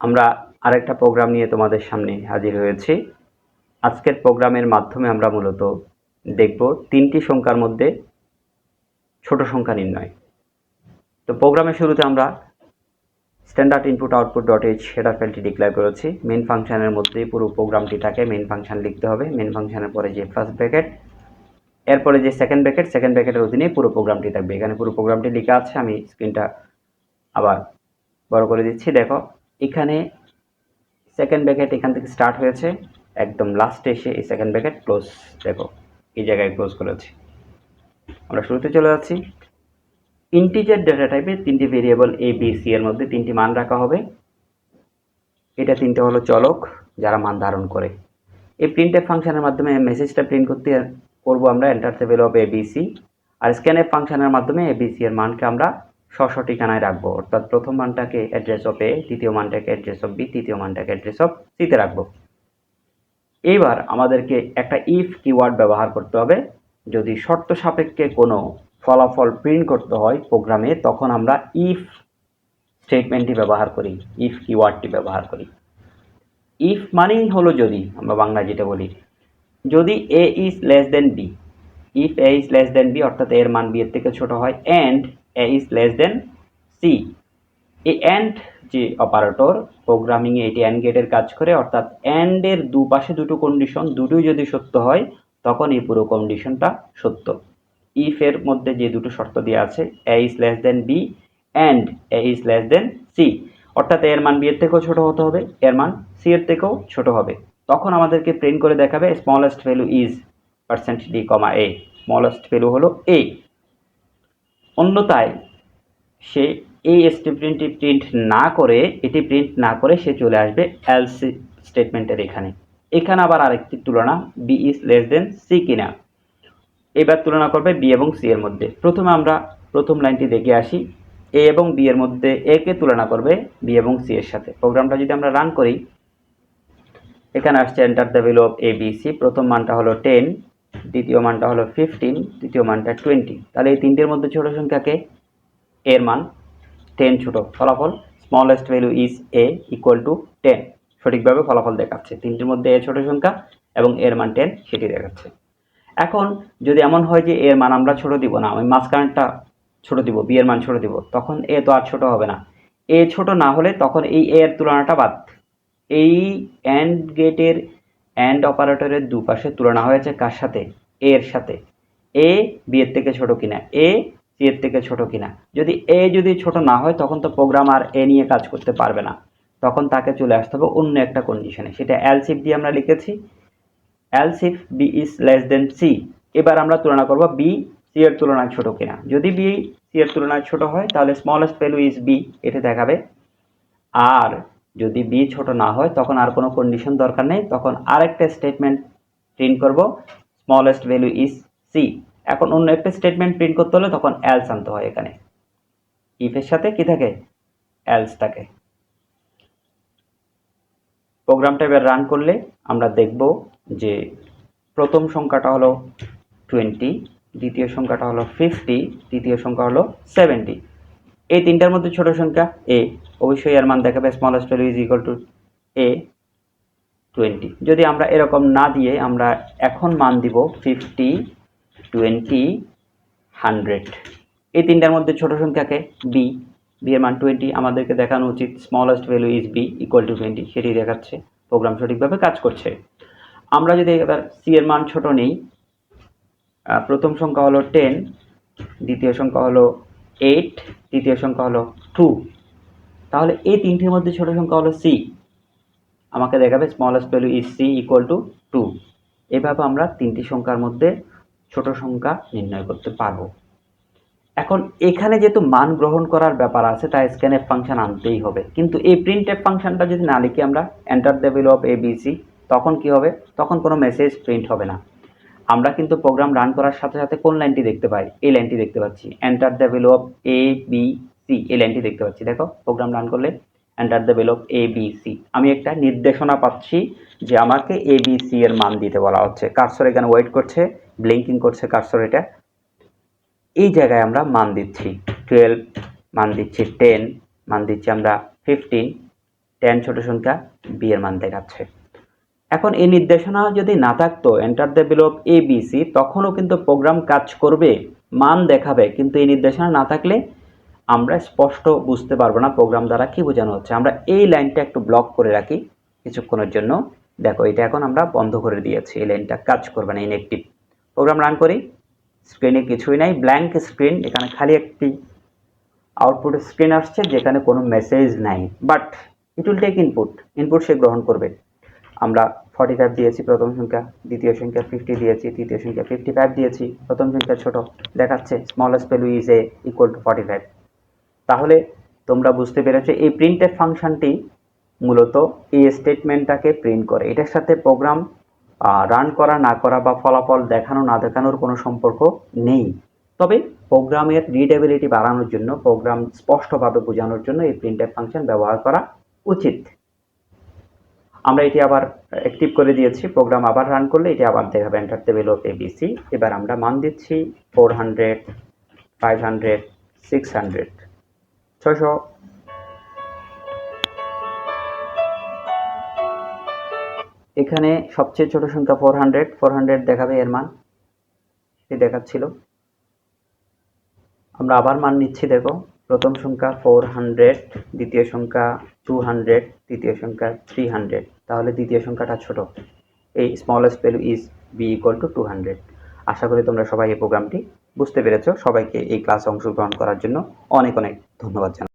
আমরা আরেকটা প্রোগ্রাম নিয়ে তোমাদের সামনে হাজির হয়েছি। আজকের প্রোগ্রামের মাধ্যমে আমরা মূলত দেখব তিনটি সংখ্যার মধ্যে ছোট সংখ্যা নির্ণয়। তো প্রোগ্রামের শুরুতে আমরা standard input output dot H header ফাইলটি ডিক্লেয়ার করেছি। মেন ফাংশনের মধ্যেই পুরো প্রোগ্রামটি থাকে মেন ফাংশন লিখতে হবে। মেন ফাংশনের পরে যে ফার্স্ট ব্র্যাকেট এরপরে যে সেকেন্ড ব্র্যাকেট সেকেন্ড ব্র্যাকেটের অধীনে পুরো প্রোগ্রামটি থাকবে। এখানে পুরো প্রোগ্রামটি লেখা আছে, আমি স্ক্রিনটা আবার বড় করে দিচ্ছি। দেখো এখানে সেকেন্ড ব্র্যাকেট এখান থেকে স্টার্ট হয়েছে। একদম লাস্টে এসে এই সেকেন্ড ব্র্যাকেট ক্লোজ দেখো, এই জায়গায় ক্লোজ করেছি। আমরা শুরুতে চলে যাচ্ছি। ইন্টিজার ডেটা টাইপে তিনটি ভেরিয়েবল এ বি সি এর মধ্যে তিনটি মান রাখা হবে। এটা তিনটে হলো চলক, যারা মান ধারণ করে। এই প্রিন্টের ফাংশনের মাধ্যমে মেসেজটা প্রিন্ট করতে করব আমরা enter table of A B C আর স্ক্যানের ফাংশনের মাধ্যমে এ বি সি এর মানকে আমরা স্ব ঠিকানায় রাখব। অর্থাৎ প্রথম মানটাকে অ্যাড্রেস অফ এ দ্বিতীয় মানটাকে অ্যাড্রেস অফ বি তৃতীয় মানটাকে অ্যাড্রেস অফ সিতে রাখব। এইবার আমাদেরকে একটা ইফ কিওয়ার্ড ব্যবহার করতে হবে। যদি শর্ত সাপেক্ষে কোনো ফলাফল প্রিন্ট করতে হয় প্রোগ্রামে, তখন আমরা ইফ স্টেটমেন্টটি ব্যবহার করি ইফ কিওয়ার্ডটি ব্যবহার করি। ইফ মানেই হলো যদি, আমরা বাংলা যেটা বলি। যদি A is less than B if A is less than B অর্থাৎ এর মান বি এর থেকে ছোট হয় and A is less than C এই অ্যান্ড যে অপারেটর প্রোগ্রামিংয়ে এটি অ্যান্ড গেটের কাজ করে, অর্থাৎ অ্যান্ডের দুপাশে দুটো কন্ডিশন দুটোই যদি সত্য হয়, তখন এই পুরো কন্ডিশনটা সত্য। ইফ এর মধ্যে যে দুটো শর্ত দেওয়া আছে A is less than B and A is less than C অর্থাৎ এর মান বি এর থেকেও ছোট হতে হবে এর মান সি এর থেকেও ছোট হবে। তখন আমাদেরকে প্রিন্ট করে দেখাবে smallest value is percent D comma A smallest value হলো এ অন্যথায় সে এই স্টেটমেন্টটি প্রিন্ট না করে, এটি প্রিন্ট না করে সে চলে আসবে এলসি স্টেটমেন্টের এখানে। এখানে আবার আরেকটি তুলনা B is less than C কিনা। এবার তুলনা করবে বি এবং সি এর মধ্যে। প্রথমে আমরা প্রথম লাইনটি দেখে আসি। এ এবং বি এর মধ্যে এ কে তুলনা করবে বি এবং সি এর সাথে। প্রোগ্রামটা যদি আমরা রান করি, এখানে আসছে enter the value of A B C প্রথম মানটা হলো টেন দ্বিতীয় মানটা হলো ফিফটিন তৃতীয় মানটা টোয়েন্টি তাহলে এই তিনটের মধ্যে ছোট সংখ্যাকে এর মান। টেন ছোট। ফলাফল smallest value is A equal to ten সঠিকভাবে ফলাফল দেখাচ্ছে। তিনটির মধ্যে এ ছোট সংখ্যা এবং এর মান টেন সেটি দেখাচ্ছে। এখন যদি এমন হয় যে এর মান আমরা ছোট দিব না, আমি মাঝখানটা ছোট দিব বি এর মান ছোট দিব, তখন এ তো আর ছোট হবে না। এ ছোট না হলে তখন এই এ এর তুলনাটা বাদ। এই অ্যান্ড গেটের অ্যান্ড অপারেটরের দুপাশে তুলনা হয়েছে কার সাথে? এর সাথে। এ বি এর থেকে ছোট কিনা? এ সি এর থেকে ছোট কিনা? যদি এ যদি ছোট না হয়, তখন তো প্রোগ্রাম আর এ নিয়ে কাজ করতে পারবে না। তখন তাকে চলে আসতে হবে অন্য একটা কন্ডিশনে সেটা এলসিফ দিয়ে আমরা লিখেছি। Else if B is less than C এবার আমরা তুলনা করব বি সি এর তুলনায় ছোট কিনা। যদি বি সি এর তুলনায় ছোট হয়, তাহলে স্মলেস্ট ভ্যালু ইজ বি এটা দেখাবে। আর যদি বি ছোট না হয়, তখন আর কোনো কন্ডিশন দরকার নেই। তখন আরেকটা স্টেটমেন্ট প্রিন্ট করব। স্মলেস্ট ভ্যালু ইজ সি এখন অন্য একটা স্টেটমেন্ট প্রিন্ট করতে হলে তখন অ্যালস আনতে হয় এখানে। ইফের সাথে কি থাকে? অ্যালস থাকে। প্রোগ্রামটা এবার রান করলে আমরা দেখব যে প্রথম সংখ্যাটা হলো টোয়েন্টি দ্বিতীয় সংখ্যাটা হলো ফিফটি তৃতীয় সংখ্যা হলো সেভেন্টি এই তিনটার মধ্যে ছোট সংখ্যা এ অবশ্যই এর মান দেখাবে smallest value is equal to A twenty যদি আমরা এরকম না দিয়ে আমরা এখন মান দিব ফিফটি টোয়েন্টি হান্ড্রেড এই তিনটার মধ্যে ছোট সংখ্যাকে বি বি এর মান টোয়েন্টি আমাদেরকে দেখানো উচিত। Smallest value is B equal to twenty সেটি দেখাচ্ছে প্রোগ্রাম সঠিকভাবে কাজ করছে। আমরা যদি এবার সি এর মান ছোট নেই প্রথম সংখ্যা হলো টেন দ্বিতীয় সংখ্যা হলো এইট তৃতীয় সংখ্যা হলো টু তাহলে এই তিনটির মধ্যে ছোট সংখ্যা হলো সি আমাকে দেখাবে smallest value is C equal to two এভাবে আমরা তিনটি সংখ্যার মধ্যে ছোট সংখ্যা নির্ণয় করতে পারব। এখন এখানে যেহেতু মান গ্রহণ করার ব্যাপার আছে, তাই স্ক্যানএফ ফাংশন আনতেই হবে। কিন্তু এই প্রিন্ট এফ ফাংশনটা যদি না লিখি আমরা enter the value of A B C তখন কি হবে? তখন কোনো মেসেজ প্রিন্ট হবে না। আমরা কিন্তু প্রোগ্রাম রান করার সাথে সাথে কোন লাইনটি দেখতে পাই? এই লাইনটি দেখতে পাচ্ছি। Enter the value of A B C এই লাইনটি দেখতে পাচ্ছি। দেখো প্রোগ্রাম রান করলে enter the value of A B C আমি একটা নির্দেশনা পাচ্ছি যে আমাকে এ বি সি এর মান দিতে বলা হচ্ছে। কারসর এখানে ওয়েট করছে? ব্লিঙ্কিং করছে কারসর এটা? এই জায়গায় আমরা মান দিচ্ছি। টুয়েলভ মান দিচ্ছি টেন মান দিচ্ছি আমরা ফিফটিন টেন ছোট সংখ্যা বি এর মান দেখাচ্ছে। এখন এই নির্দেশনা যদি না থাকতো এন্টার দ্য বিলোপ এ বি সি তখনও কিন্তু প্রোগ্রাম কাজ করবে, মান দেখাবে, কিন্তু এই নির্দেশনা না থাকলে আমরা স্পষ্ট বুঝতে পারব না প্রোগ্রাম দ্বারা কি বোঝানো হচ্ছে। আমরা এই লাইনটা একটু ব্লক করে রাখি কিছুক্ষণের জন্য। দেখো, এটা এখন আমরা বন্ধ করে দিয়েছি। এই লাইনটা কাজ করবে না ইনএক্টিভ প্রোগ্রাম রান করি। স্ক্রিনে কিছুই নাই। ব্ল্যাঙ্ক স্ক্রিন এখানে খালি একটি আউটপুট স্ক্রিন আসছে, যেখানে কোনো মেসেজ নাই। But it will take input input সে গ্রহণ করবে। আমরা ফর্টি ফাইভ দিয়েছি, প্রথম সংখ্যা। দ্বিতীয় সংখ্যা ফিফটি দিয়েছি। তৃতীয় সংখ্যা ফিফটি ফাইভ দিয়েছি। প্রথম সংখ্যা ছোট। দেখাচ্ছে smallest value is A equal to forty five তাহলে তোমরা বুঝতে পেরেছ এই প্রিন্টের ফাংশনটি মূলত এই স্টেটমেন্টটাকে প্রিন্ট করে। এটার সাথে প্রোগ্রাম রান করা, না করা বা ফলাফল দেখানো, না দেখানোর কোনো সম্পর্ক নেই। তবে প্রোগ্রামের রিডেবিলিটি বাড়ানোর জন্য প্রোগ্রাম স্পষ্টভাবে বোঝানোর জন্য এই প্রিন্টের ফাংশন ব্যবহার করা উচিত। আমরা এটি আবার অ্যাক্টিভ করে দিয়েছি প্রোগ্রাম আবার রান করলে এটি আবার দেখাবে এন্টার টেবিল অফ এবিসি এবার আমরা মান দিচ্ছি four hundred five hundred six hundred ছশো এখানে সবচেয়ে ছোট সংখ্যা ফোর হান্ড্রেড ফোর হান্ড্রেড দেখাবে এর মান। এটি দেখাচ্ছিল। আমরা আবার মান নিচ্ছি, দেখো। প্রথম সংখ্যা ফোর হান্ড্রেড দ্বিতীয় সংখ্যা টু হান্ড্রেড তৃতীয় সংখ্যা থ্রি হান্ড্রেড তাহলে দ্বিতীয় সংখ্যাটা ছোট। এই smallest value is B equal to two hundred আশা করি তোমরা সবাই এই প্রোগ্রামটি বুঝতে পেরেছ? সবাইকে এই ক্লাসে অংশগ্রহণ করার জন্য অনেক অনেক ধন্যবাদ জানাই